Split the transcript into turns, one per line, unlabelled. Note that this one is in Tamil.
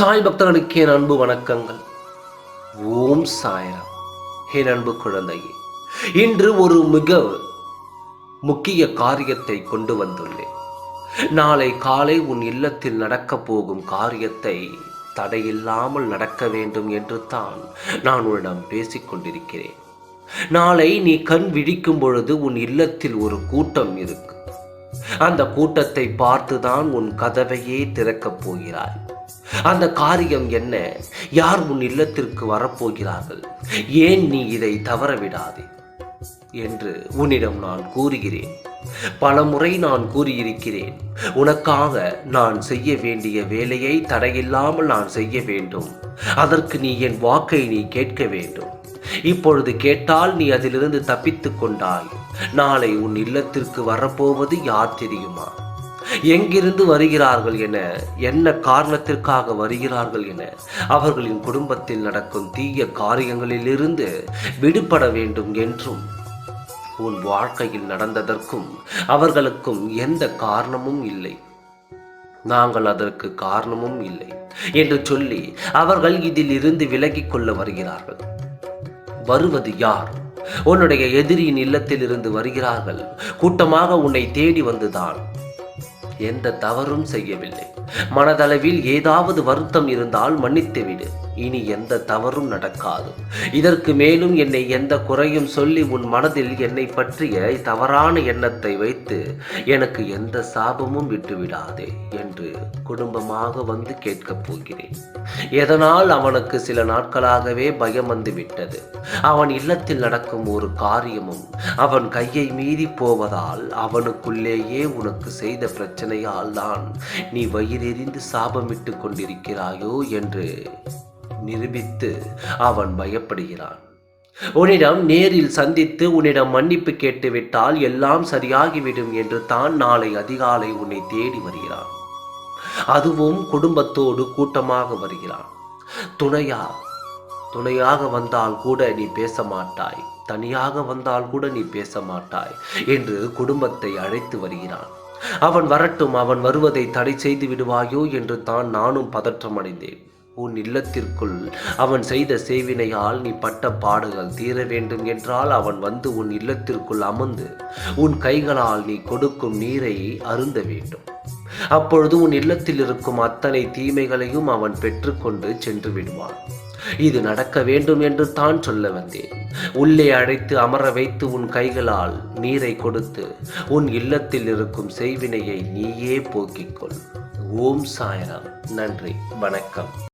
சாய் பக்தர்களுக்கு என் அன்பு வணக்கங்கள். ஓம் சாய்ராம். என் அன்பு குழந்தையே இன்று ஒரு மிக முக்கிய காரியத்தை கொண்டு வந்துள்ளேன். நாளை காலை உன் இல்லத்தில் நடக்கப் போகும் காரியத்தை தடையில்லாமல் நடக்க வேண்டும் என்று தான் நான் உன்னிடம் பேசிக் கொண்டிருக்கிறேன். நாளை நீ கண் விழிக்கும் பொழுது உன் இல்லத்தில் ஒரு கூட்டம் இருக்கு. அந்த கூட்டத்தை பார்த்துதான் உன் கதவையே திறக்கப் போகிறாய். அந்த காரியம் என்ன? யார் உன் இல்லத்திற்கு வரப்போகிறார்கள்? ஏன் நீ இதை தவற விடாதே என்று உன்னிடம் நான் கூறுகிறேன். பல முறை நான் கூறியிருக்கிறேன். உனக்காக நான் செய்ய வேண்டிய வேலையை தடையில்லாமல் நான் செய்ய வேண்டும். அதற்கு நீ என் வாக்கை நீ கேட்க வேண்டும். இப்பொழுது கேட்டால் நீ அதிலிருந்து தப்பித்துக் கொண்டாய். நாளை உன் இல்லத்திற்கு வரப்போவது யார் தெரியுமா? எங்கிருந்து வருகிறார்கள் என என்ன காரணத்திற்காக வருகிறார்கள் என அவர்களின் குடும்பத்தில் நடக்கும் தீய காரியங்களிலிருந்து விடுபட வேண்டும் என்றும் உன் வாழ்க்கையில் நடந்ததற்கும் அவர்களுக்கும் எந்த காரணமும் இல்லை. நாங்கள் அதற்கு காரணமும் இல்லை என்று சொல்லி அவர்கள் இதில் இருந்து விலகிக் கொள்ள வருகிறார்கள். வருவது யார்? உன்னுடைய எதிரியின் இல்லத்தில் இருந்து வருகிறார்கள். கூட்டமாக உன்னை தேடி வந்துதான். எந்த தவறும் செய்யவில்லை. மனதளவில் ஏதாவது வருத்தம் இருந்தால் மன்னித்து விடு. இனி எந்த தவறும் நடக்காது. இதற்கு மேலும் என்னை எந்த குறையும் சொல்லி உன் மனதில் என்னை பற்றிய தவறான எண்ணத்தை வைத்து எனக்கு எந்த சாபமும் விட்டுவிடாதே என்று குடும்பமாக வந்து கேட்கப் போகிறேன். எதனால் அவனுக்கு சில நாட்களாகவே பயம் வந்து விட்டது. அவன் இல்லத்தில் நடக்கும் ஒரு காரியமும் அவன் கையை மீறி போவதால் அவனுக்குள்ளேயே உனக்கு செய்த பிரச்சனையால் தான் நீ வயிறு வயிறெறிந்து சாபமிட்டு கொண்டிருக்கிறாயோ என்று நிரூபித்து அவன் பயப்படுகிறான். உன்னிடம் நேரில் சந்தித்து உன்னிடம் மன்னிப்பு கேட்டுவிட்டால் எல்லாம் சரியாகிவிடும் என்று தான் நாளை அதிகாலை உன்னை தேடி வருகிறான். அதுவும் குடும்பத்தோடு கூட்டமாக வருகிறான். துணையா? துணையாக வந்தால் கூட நீ பேச மாட்டாய் தனியாக வந்தால் கூட நீ பேச மாட்டாய் என்று குடும்பத்தை அழைத்து வருகிறான். அவன் வரட்டும் அவன் வருவதை தடை செய்து விடுவாயோ என்று தான் நானும் பதற்றமடைந்தேன் உன் இல்லத்திற்குள் அவன் செய்த சேவினையால் நீ பட்ட பாடுகள் தீர வேண்டும் என்றால் அவன் வந்து உன் இல்லத்திற்குள் அமர்ந்து உன் கைகளால் நீ கொடுக்கும் நீரை அருந்த வேண்டும். அப்பொழுது உன் இல்லத்தில் இருக்கும் அத்தனை தீமைகளையும் அவன் பெற்றுக்கொண்டு சென்று விடுவான். இது நடக்க வேண்டும் என்று தான் சொல்ல வந்தேன். உள்ளே அழைத்து அமர வைத்து உன் கைகளால் நீரை கொடுத்து உன் இல்லத்தில் இருக்கும் செய்வினையை நீயே போக்கிக்கொள் ஓம் சாயராம். நன்றி. வணக்கம்.